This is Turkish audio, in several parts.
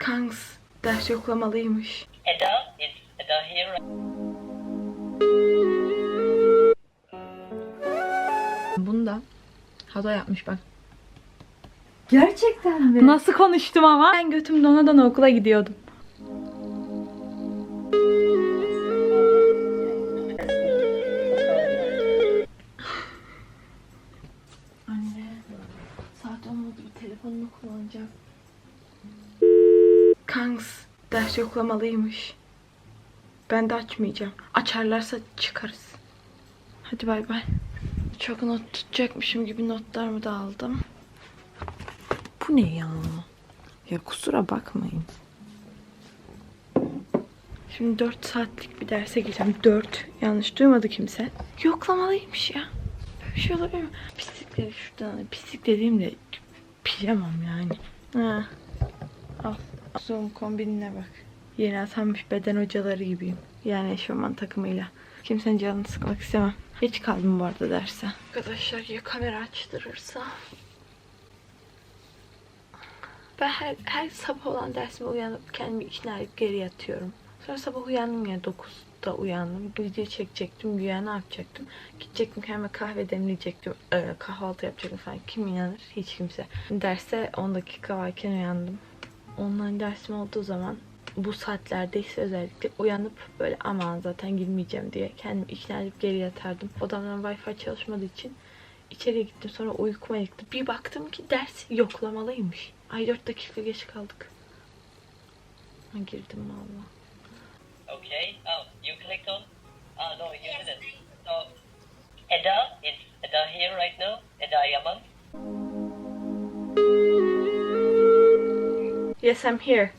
Kanks ders yoklamalıymış. Eda, is Eda here? Bunu da Hado yapmış bak. Gerçekten mi? Nasıl konuştum ama? Ben götüm donadan okula gidiyordum. Yoklamalıymış. Ben de açmayacağım. Açarlarsa çıkarız. Hadi bay bay. Çok not tutacakmışım gibi notlarımı da aldım. Bu ne ya? Ya kusura bakmayın. Şimdi 4 saatlik bir derse gireceğim. 4. Yanlış duymadı kimse. Yoklamalıymış ya. Böyle bir şey olabilir mi? Pislikleri şuradan. Pislik dediğimde pijamam yani. Ha. Al. Zoom kombinine bak. Yeni atanmış beden hocaları gibiyim. Yani eşofman takımıyla. Kimsenin canını sıkmak istemem. Geç kaldım bu arada derse. Arkadaşlar ya kamera açtırırsa? Ben her, her sabah olan dersime uyanıp kendimi ikna edip geri yatıyorum. Sonra sabah uyandım ya 9'da uyandım. Bu videoyu çekecektim. Güya ne yapacaktım? Gidecektim kendime kahve demleyecektim. Ee, kahvaltı yapacaktım falan. Kim inanır? Hiç kimse. Derse 10 dakika varken uyandım. Online dersim olduğu zaman bu saatlerde ise özellikle uyanıp böyle aman zaten girmeyeceğim diye kendimi ikna edip geri yatardım. Odamdan wifi çalışmadığı için içeriye gittim sonra uykuma yıktı. Bir baktım ki ders yoklamalıymış. Ay 4 dakika geç kaldık. Ha, girdim valla. Okay. Oh, you clicked on? Ah, no, you didn't. So, Eda, is Eda here right now? Eda Yaman? Yes, I'm here.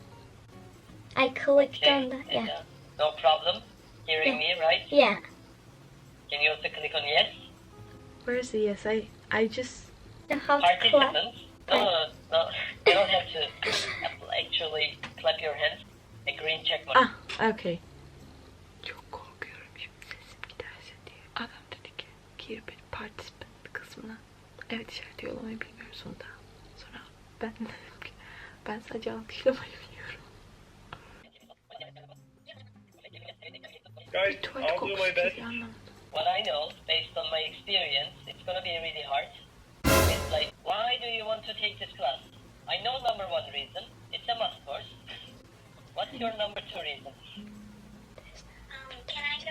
I clicked Okay, on that. Yeah. Eda. No problem. Hearing me, right? Yeah. Can you also click on yes? Where is the yes? I I just The how to clap. No, no, no. You don't have to actually clap your hands. A green check mark. ah okay. Çok korkuyorum şimdi sesim giderse diye. Adam dedi ki gir bir participant kısmına. Evet işaret yollamayı bilmiyoruz onda. Sonra ben ben sadece alkışlamayı Guys, I'll do my best. What I know, based on my experience, it's gonna be really hard. It's like, why do you want to take this class? I know number one reason. It's a must course. What's your number two reason?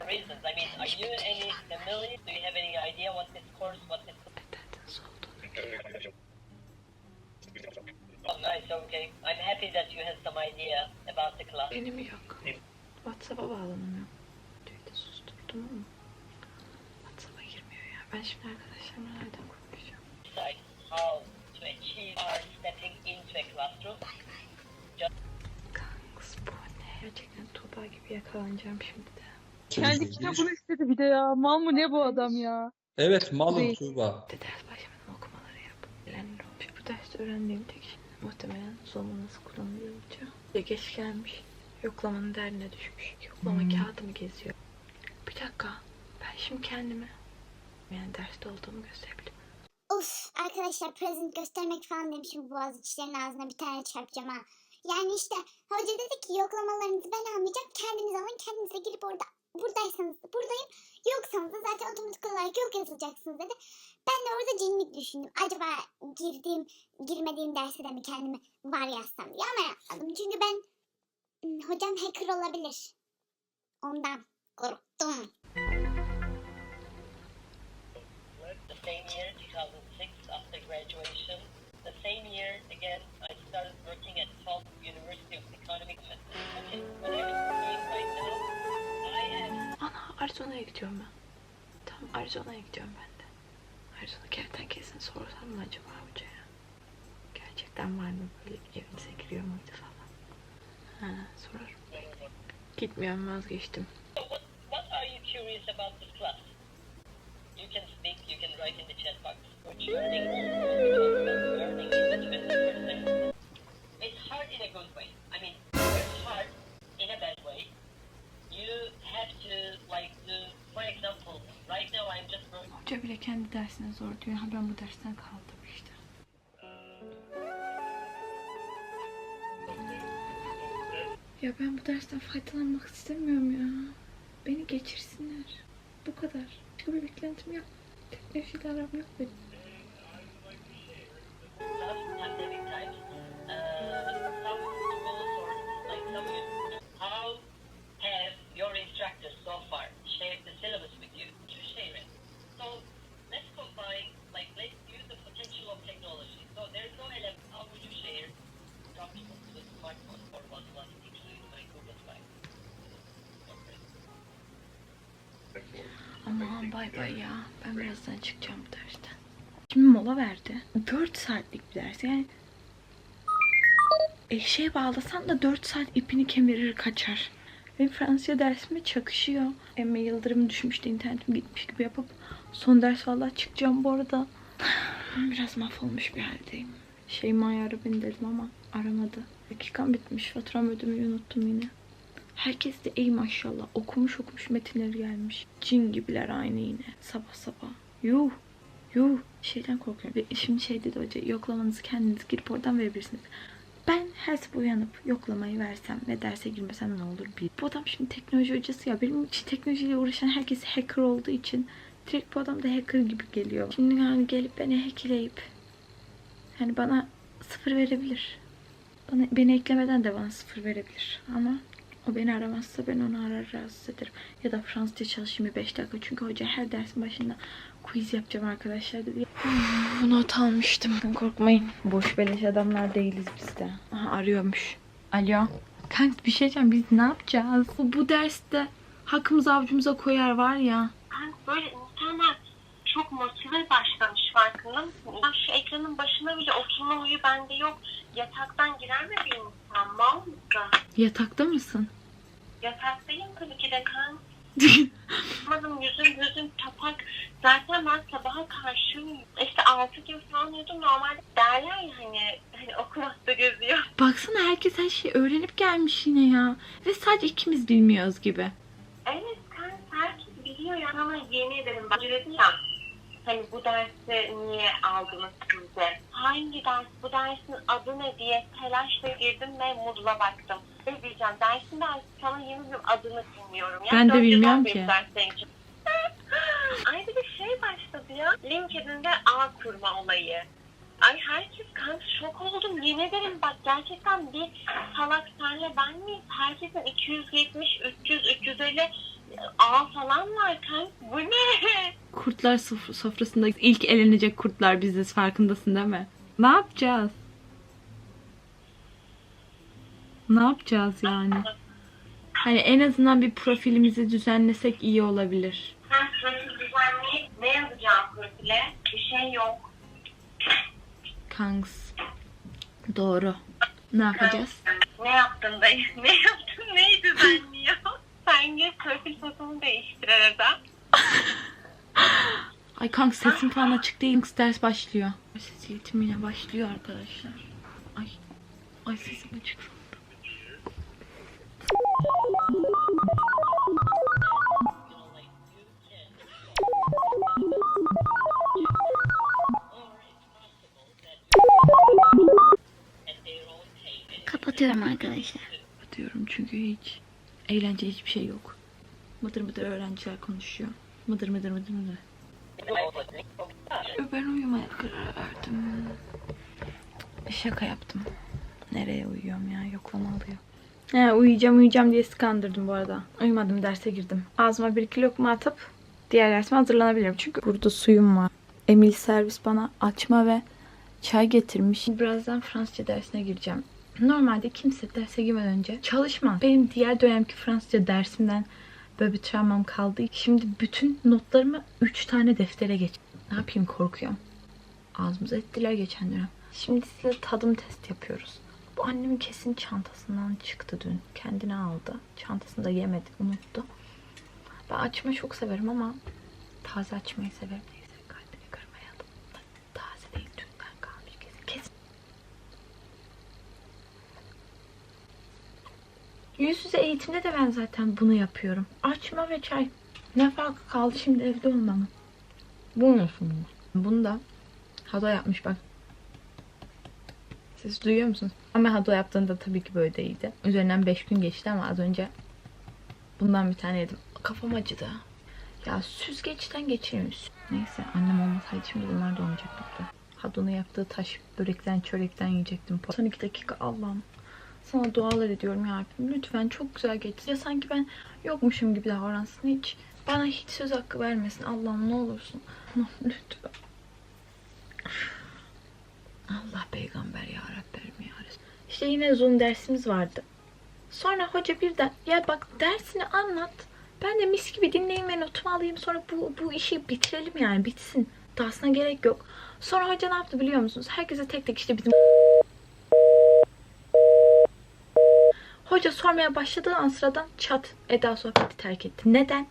Reasons. I mean, are you any familiar? Do you have any idea what this course, what this? Attendance Oh, nice. Okay. I'm happy that you have some idea about the class. Benim yok. Whatsapp'a bağlanamıyorum. Susturdum ama. Whatsapp'a girmiyor ya. Ben şimdi arkadaşlarımla nereden konuşacağım? Kanks bu ne? Gerçekten Tuğba gibi yakalanacağım şimdi de. Kendi kitabını istedi bir de ya. Mal mı ne bu adam ya? Evet malum Değil. Tuğba. De ders başlamadan okumaları yap. Bilenler olmuş. Bu derste öğrendiğim tek şey muhtemelen Zoom'u nasıl kullanılıyor olacak. Geç gelmiş. Yoklamanın derdine düşmüş. Yoklama kağıdımı geziyor. Bir dakika. Ben şimdi kendime yani derste olduğumu gösterebilirim. Of arkadaşlar present göstermek falan demişim boğaziçilerin ağzına bir tane çarpacağım ha. Yani işte hoca dedi ki yoklamalarınızı ben almayacağım kendiniz alın kendinize girip orada buradaysanız da buradayım yoksanız da zaten otomatik olarak yok yazılacaksınız dedi. Ben de orada cinlik düşündüm. Acaba girdiğim girmediğim derse de mi kendimi var yazsam diye ama yapmadım. Çünkü ben hmm, hocam hacker olabilir. Ondan korktum. The same year, 2006, after graduation, the same year again, I started working at Salk University of Economics. Okay, what I'm doing right now, I have Ana Arizona'ya gidiyorum ben. Tamam Arizona'ya gidiyorum ben de. Arizona kertenkelesini sorsam mı acaba hocaya? Gerçekten var mı böyle evinize giriyor muydu falan. Ha sorarım. Gitmiyorum vazgeçtim. Hoca bile kendi dersine zor diyor. Ha ben bu dersten kaldım işte. Ya ben bu dersten faydalanmak istemiyorum ya. Beni geçirsinler. Bu kadar. Başka bir beklentim yok. Teknolojiyle aram yok benim. Bay bay ya. Ben birazdan çıkacağım bu dersten. Şimdi mola verdi. 4 saatlik bir ders. Yani eşeğe bağlasan da 4 saat ipini kemirir kaçar. Benim Fransızca dersime çakışıyor. Emme yıldırım düşmüştü internetim gitmiş gibi yapıp son ders vallahi çıkacağım bu arada. Biraz mahvolmuş bir haldeyim. Şeyma'yı ara beni dedim ama aramadı. Dakikam bitmiş. Faturam ödemeyi unuttum yine. Herkes de iyi maşallah. Okumuş okumuş metinleri gelmiş. Cin gibiler aynı yine. Sabah sabah. Yuh. Yuh. Şeyden korkuyorum. Ve Şimdi şey dedi hoca yoklamanızı kendiniz girip oradan verebilirsiniz. Ben her sabah uyanıp yoklamayı versem ve derse girmesem ne olur bir. Bu adam şimdi teknoloji hocası ya. Benim için teknolojiyle uğraşan herkes hacker olduğu için direkt bu adam da hacker gibi geliyor. Şimdi yani gelip beni hackleyip hani bana sıfır verebilir. Bana, beni eklemeden de bana sıfır verebilir. Ama o beni aramazsa ben onu arar rahatsız ederim. Ya da Fransızca çalışayım bir 5 dakika. Çünkü hoca her dersin başında quiz yapacağım arkadaşlar dedi. Not almıştım. Korkmayın. Boş beleş adamlar değiliz biz de. Aha, arıyormuş. Alo. Kanka bir şey diyeceğim. Biz ne yapacağız? Bu, bu derste hakkımızı avucumuza koyar var ya. Kanka böyle insanlar çok motive başlamış farkında mısın? Ben şu ekranın başına bile oturma huyu bende yok. Yataktan girer mi bir insan? Mal mısın? Yatakta mısın? Yataktayım tabii ki de kan. Anladım yüzüm gözüm tapak. Zaten ben sabaha karşıyım. İşte altı gibi falan uyudum. Normalde derler ya hani, hani okumakta geziyor. Baksana herkes her şeyi öğrenip gelmiş yine ya. Ve sadece ikimiz bilmiyoruz gibi. Evet kan herkes biliyor ya. Ama yemin ederim ben ya. Hani bu dersi niye aldınız sizde? Hangi ders, bu dersin adı ne diye telaşla girdim ve Moodle'a baktım. Ne diyeceğim, dersin dersi sana yemin ediyorum adını bilmiyorum. Ya, Ben de bilmiyorum ki. Ay bir de şey başladı ya. LinkedIn'de ağ kurma olayı. Ay herkes kan şok oldum. Yemin ederim bak gerçekten bir salak senle ben miyiz? Herkesin 270, 300, 350 ağ falan var kan. Bu ne? Kurtlar sofr- sofrasında ilk elenecek kurtlar biziz farkındasın değil mi? Ne yapacağız? Ne yapacağız yani? Hani en azından bir profilimizi düzenlesek iyi olabilir. Ben profil düzenleyip ne yazacağım profile? Bir şey yok. Kanks. Doğru. Ne yapacağız? Ne yaptın dayı? Ne yaptın? Neyi düzenliyor? Sen git profil fotomu değiştir arada. Ay kanka sesim falan açık değil. Ders başlıyor. Ses yine başlıyor arkadaşlar. Ay. Ay sesim açık. Kapatıyorum arkadaşlar. Diyorum çünkü hiç eğlence hiçbir şey yok. Mıdır mıdır öğrenciler konuşuyor. Mıdır mıdır mıdır mıdır. Ben uyumaya karar verdim. Şaka yaptım. Nereye uyuyorum ya? Yoklama alıyor. He uyuyacağım uyuyacağım diye sıkandırdım bu arada. Uyumadım derse girdim. Ağzıma bir iki lokma atıp diğer dersime hazırlanabilirim. Çünkü burada suyum var. Emil servis bana açma ve çay getirmiş. Birazdan Fransızca dersine gireceğim. Normalde kimse derse girmeden önce çalışmaz. Benim diğer dönemki Fransızca dersimden böyle bir travmam kaldı. Şimdi bütün notlarımı 3 tane deftere geç. Ne yapayım korkuyorum. Ağzımıza ettiler geçen dönem. Şimdi size tadım test yapıyoruz. Bu annemin kesin çantasından çıktı dün. Kendine aldı. Çantasında yemedi, unuttu. Ben açma çok severim ama taze açmayı severim. Neyse kalbini kırmayalım. Taze değil dünden kalmış kesin. Kesin. Yüz yüze eğitimde de ben zaten bunu yapıyorum. Açma ve çay. Ne farkı kaldı şimdi evde olmamın? Bu nasıl? Bunu da hata yapmış bak. Siz duyuyor musunuz? Ama hado yaptığında tabii ki böyle değildi. Üzerinden 5 gün geçti ama az önce bundan bir tane yedim. Kafam acıdı. Ya süzgeçten geçirmiş. Neyse annem olmasaydı şimdi bunlar da olmayacaktı. Hadon'un yaptığı taş börekten çörekten yiyecektim. Son iki dakika Allah'ım. Sana dualar ediyorum ya Rabbim. Lütfen çok güzel geçsin. Ya sanki ben yokmuşum gibi davransın hiç. Bana hiç söz hakkı vermesin. Allah'ım ne olursun. Lütfen. Allah peygamber ya Rabbim ya. İşte yine Zoom dersimiz vardı. Sonra hoca birden ya bak dersini anlat. Ben de mis gibi dinleyeyim ve notumu alayım. Sonra bu, bu işi bitirelim yani bitsin. Dahasına gerek yok. Sonra hoca ne yaptı biliyor musunuz? Herkese tek tek işte bizim Hoca sormaya başladığı an sıradan çat Eda sohbeti terk etti. Neden?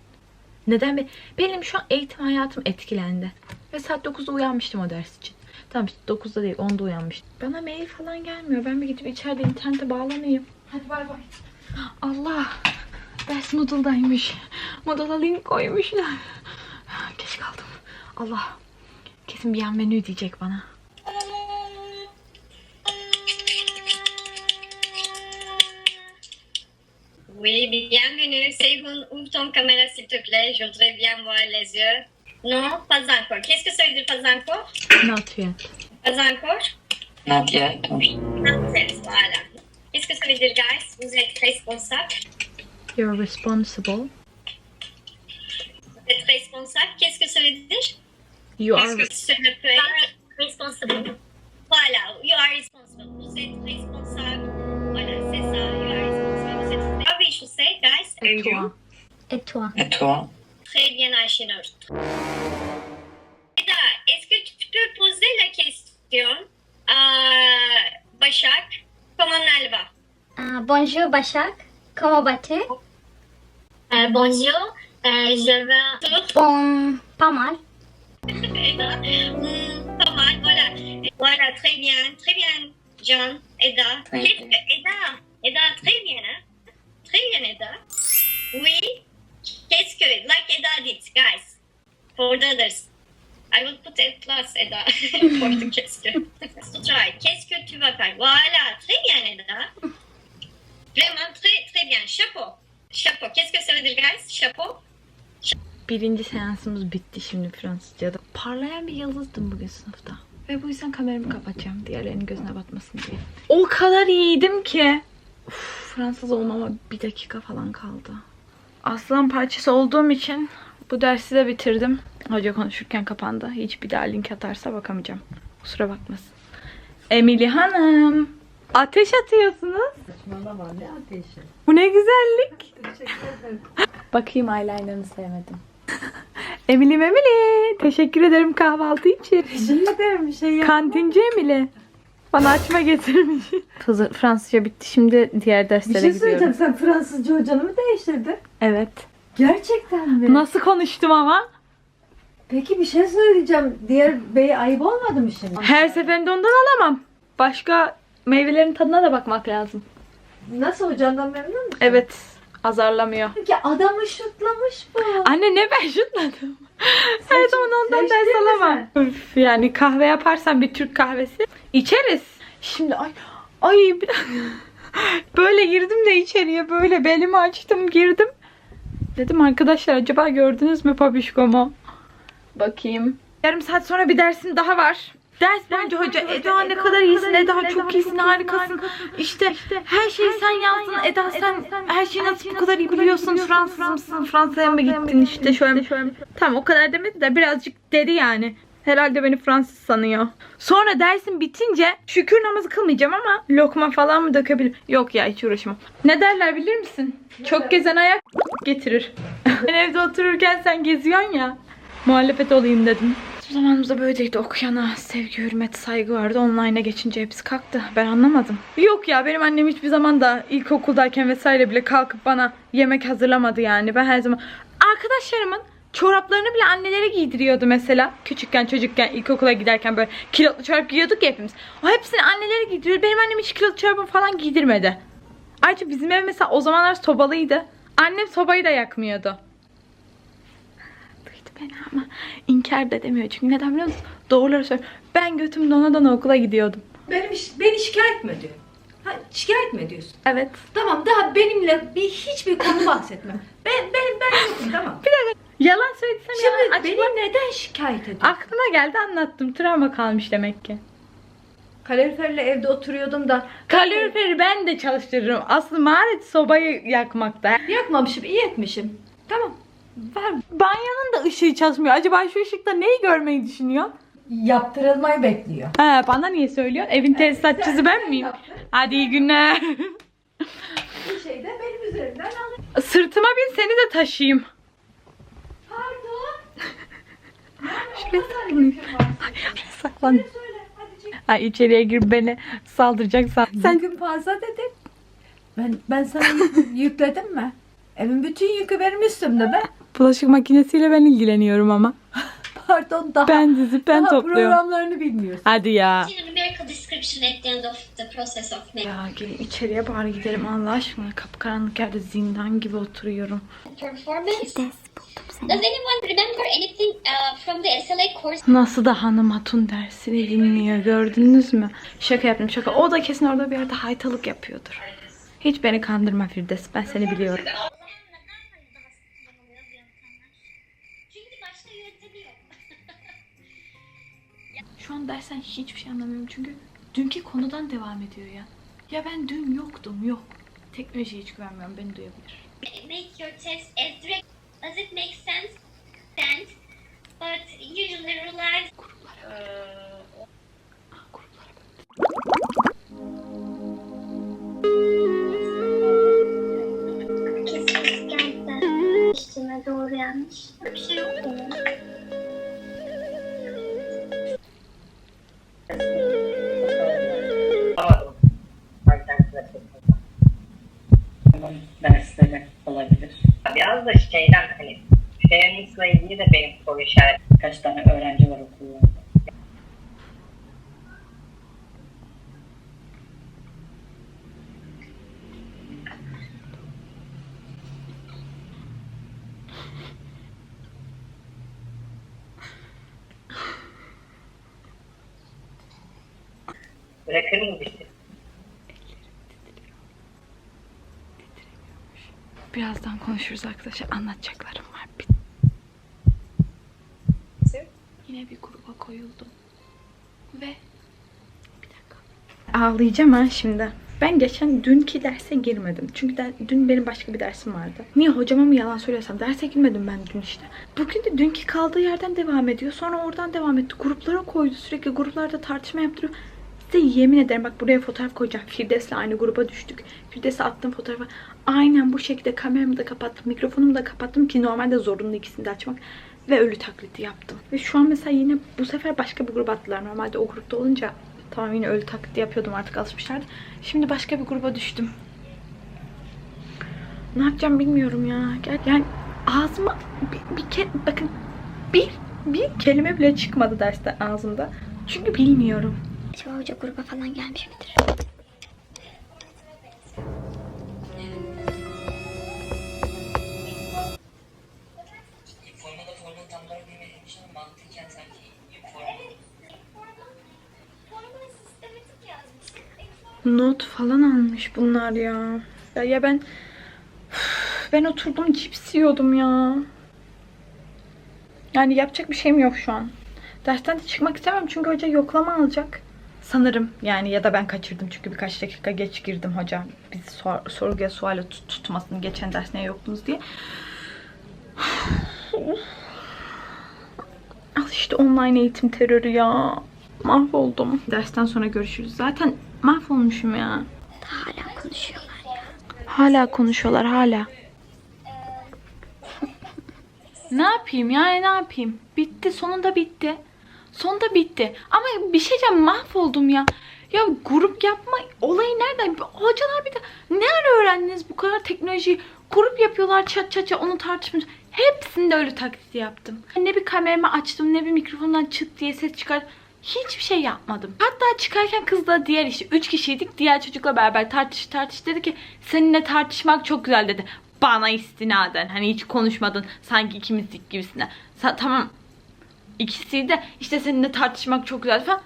Neden? Be- Benim şu an eğitim hayatım etkilendi. Ve saat 9'da uyanmıştım o ders için. Tamam işte 9'da değil 10'da uyanmıştım. Bana mail falan gelmiyor. Ben bir gidip içeride internete bağlanayım. Hadi bay bay. Allah. Ders Moodle'daymış. Moodle'a link koymuşlar. Geç kaldım. Allah. Kesin bir yan menü diyecek bana. Oui, bienvenue. Seygun, ouvre ton caméra s'il te plaît. Je voudrais bien voir les yeux. Non, pas encore. Qu'est-ce que ça veut dire pas encore? Not yet. Pas encore? Not yet. Not yet, voilà. Qu'est-ce que ça veut dire, guys? Vous êtes responsable? You're responsible. Vous êtes responsable? Qu'est-ce que ça veut dire? You are Est-ce que ce ne peut être responsable Voilà, you are responsible. Vous êtes responsable. Voilà, c'est ça. You are Et toi? Et toi? Et toi? Très bien, Ayşenur. Eda, est-ce que tu peux poser la question à Başak Comment elle va Ah, bonjour Başak. Comment vas-tu? Euh, Bonjour, euh, je vais... Bon, pas mal. Eda, pas mal, voilà. Voilà, très bien, très bien, John, Eda. Eda, Eda, très bien, hein Très bien, Eda. Oui, qu'est-ce que... Like Eda did, guys. For the others. I will put a plus, Eda, for the que... to try. Que tu vas faire? Voilà, très bien, Eda. Vraiment très, très bien. Chapeau. Chapeau. Qu'est-ce que ça veut dire, guys? Chapeau. Birinci seansımız bitti şimdi Fransızca'da. Parlayan bir yıldızdım bugün sınıfta. Ve bu yüzden kameramı kapatacağım. Diğerlerinin gözüne batmasın diye. O kadar iyiydim ki. Uf, Fransız olmama bir dakika falan kaldı. Aslan parçası olduğum için bu dersi de bitirdim. Hoca konuşurken kapandı. Hiç bir daha link atarsa bakamayacağım. Kusura bakmasın. Emily Hanım. Ateş atıyorsunuz. Saçmalama ne ateşi. Bu ne güzellik. Teşekkür ederim. Bakayım eyelinerını sevmedim. Emily Memili. Teşekkür ederim kahvaltı için. Teşekkür ederim bir şey yap. Kantinci Emily. Bana açma getirmiş. Fız- Fransızca bitti. Şimdi diğer Bir derslere şey gidiyorum. söyleyeceğim. Sen Fransızca hocanı mı değiştirdin? Evet. Gerçekten mi? Nasıl konuştum ama? Peki bir şey söyleyeceğim. Diğer bey ayıp olmadı mı şimdi? Her seferinde ondan alamam. Başka meyvelerin tadına da bakmak lazım. Nasıl hocandan memnun musun? Evet. Azarlamıyor. Peki adamı şutlamış bu. Anne ne ben şutladım. Her zaman ondan ders alamam. Üf, yani kahve yaparsan bir Türk kahvesi içeriz. Şimdi ay ay bir- böyle girdim de içeriye böyle belimi açtım girdim. Dedim arkadaşlar acaba gördünüz mü Papişkomu? Bakayım. Yarım saat sonra bir dersim daha var. Ders boyunca hoca Eda ne kadar iyisin Eda çok iyisin harikasın. İşte her şeyi sen yazdın Eda sen her şeyi nasıl bu kadar iyi biliyorsun Fransız mısın Fransa'ya mı gittin işte şöyle şöyle. Tamam o kadar demedi de birazcık dedi yani. Herhalde beni Fransız sanıyor. Sonra dersim bitince şükür namazı kılmayacağım ama lokma falan mı dökebilir? Yok ya hiç uğraşamam. Ne derler bilir misin? Çok gezen ayak getirir. ben evde otururken sen geziyorsun ya. Muhalefet olayım dedim. Bizim zamanımızda böyleydi. Okuyana sevgi, hürmet, saygı vardı. Online'a geçince hepsi kalktı. Ben anlamadım. Yok ya benim annem hiçbir zaman da ilkokuldayken vesaire bile kalkıp bana yemek hazırlamadı yani. Ben her zaman arkadaşlarımın çoraplarını bile annelere giydiriyordu mesela. Küçükken çocukken ilkokula giderken böyle kilotlu çorap giyiyorduk ya hepimiz. O hepsini annelere giydiriyordu. Benim annem hiç kilotlu çorabımı falan giydirmedi. Ayrıca bizim ev mesela o zamanlar sobalıydı. Annem sobayı da yakmıyordu. Beni ama inkar da edemiyor. Çünkü neden biliyor musun? Doğruları söylüyor. Ben götüm dona dona okula gidiyordum. Benim iş, beni şikayet mi ediyor? Ha, şikayet mi ediyorsun? Evet. Tamam daha benimle bir hiçbir konu bahsetme. Ben ben ben yokum tamam. Yalan söylesem Şimdi yalan beni neden şikayet ediyorsun? Aklıma geldi anlattım. Travma kalmış demek ki. Kaloriferle evde oturuyordum da Kaloriferi ben de çalıştırırım. Aslı maharet sobayı yakmakta. yakmamışım iyi etmişim. Tamam. Ver. Banyonun da ışığı çalışmıyor. Acaba şu ışıkta neyi görmeyi düşünüyor? Yaptırılmayı bekliyor. He bana niye söylüyor? Evin tesisatçısı ben miyim? Hadi iyi günler. Bir şey de benim üzerimden alın. Sırtıma bin seni de taşıyayım. Pardon. Şuraya saklanayım. Şuraya saklan. Söyle hadi çek. Ay içeriye gir beni saldıracaksan. Sen gün fazla dedin. Ben ben sana yük- yükledim mi? Evin bütün yükü benim üstümde be. Bulaşık makinesiyle ben ilgileniyorum ama. Pardon daha, Ben dizip ben daha topluyorum. programlarını bilmiyorsun. Hadi ya. A numerical description at the end of the process of making Ya gelin içeriye bari gidelim Allah aşkına. Kapkaranlık yerde zindan gibi oturuyorum. performance. Does anyone remember anything uh, from the SLA course? Nasıl da hanım hatun dersini dinliyor gördünüz mü? Şaka yaptım şaka. O da kesin orada bir yerde haytalık yapıyordur. Hiç beni kandırma Firdevs. Ben seni biliyorum. Neden daha kullanılıyor bu yöntemler? Çünkü başka yöntemi yok. Şu an dersen hiçbir şey anlamıyorum çünkü dünkü konudan devam ediyor ya. Ya ben dün yoktum yok. Teknolojiye hiç güvenmiyorum beni duyabilir. Make your test as direct. Does it make sense? Sense. But usually relies Gruplara Ah, geldi. Üstüne doğru yanlış. Bırakır mı bizi? Birazdan konuşuruz arkadaşlar. Anlatacaklarım var. Bir... Yine bir gruba koyuldum. Ve bir dakika. Ağlayacağım ha şimdi. Ben geçen dünkü derse girmedim. Çünkü de, dün benim başka bir dersim vardı. Niye hocama mı yalan söylesem? Derse girmedim ben dün işte. Bugün de dünkü kaldığı yerden devam ediyor. Sonra oradan devam etti. Gruplara koydu. Sürekli gruplarda tartışma yaptırıyor. Size yemin ederim bak buraya fotoğraf koyacağım. Firdevs'le aynı gruba düştük. Firdevs'e attığım fotoğrafı aynen bu şekilde kameramı da kapattım. Mikrofonumu da kapattım ki normalde zorunlu ikisini de açmak. Ve ölü taklidi yaptım. Ve şu an mesela yine bu sefer başka bir gruba attılar. Normalde o grupta olunca tamam yine ölü taklidi yapıyordum artık alışmışlardı. Şimdi başka bir gruba düştüm. Ne yapacağım bilmiyorum ya. Yani ağzıma bir, bir ke bakın bir bir kelime bile çıkmadı derste ağzımda. Çünkü bilmiyorum. Acaba hoca gruba falan gelmiş midir? Not falan almış bunlar ya. Ya, ya ben ben oturdum cips yiyordum ya. Yani yapacak bir şeyim yok şu an. Dersten de çıkmak istemem çünkü hoca yoklama alacak. Sanırım yani ya da ben kaçırdım çünkü birkaç dakika geç girdim hoca. Bizi sor, sorguya suale tut- tutmasın geçen ders niye yoktunuz diye. Al işte online eğitim terörü ya. Mahvoldum. Dersten sonra görüşürüz. Zaten mahvolmuşum ya. Hala konuşuyorlar. Hala konuşuyorlar hala. ne yapayım yani ne yapayım? Bitti sonunda bitti. Sonunda bitti. Ama bir şey diyeceğim mahvoldum ya. Ya grup yapma olayı nereden? Hocalar bir de ne ara öğrendiniz bu kadar teknolojiyi? Grup yapıyorlar çat çat çat onu tartışmış. Hepsinde öyle taklidi yaptım. Ne bir kameramı açtım ne bir mikrofondan çıt diye ses çıkar. Hiçbir şey yapmadım. Hatta çıkarken kızla diğer işte üç kişiydik. Diğer çocukla beraber tartış tartış dedi ki seninle tartışmak çok güzel dedi. Bana istinaden hani hiç konuşmadın sanki ikimizdik gibisine. Sa- tamam ikisi de işte seninle tartışmak çok güzel falan.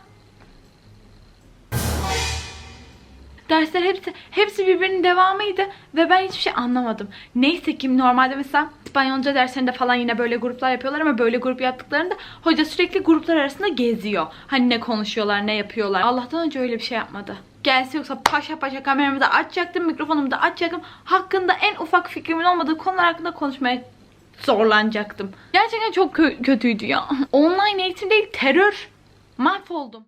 Dersler hepsi hepsi birbirinin devamıydı ve ben hiçbir şey anlamadım. Neyse ki normalde mesela İspanyolca derslerinde falan yine böyle gruplar yapıyorlar ama böyle grup yaptıklarında hoca sürekli gruplar arasında geziyor. Hani ne konuşuyorlar, ne yapıyorlar. Allah'tan önce öyle bir şey yapmadı. Gelse yoksa paşa paşa kameramı da açacaktım, mikrofonumu da açacaktım. Hakkında en ufak fikrimin olmadığı konular hakkında konuşmaya zorlanacaktım. Gerçekten çok kö kötüydü ya. Online eğitim değil terör. Mahvoldum.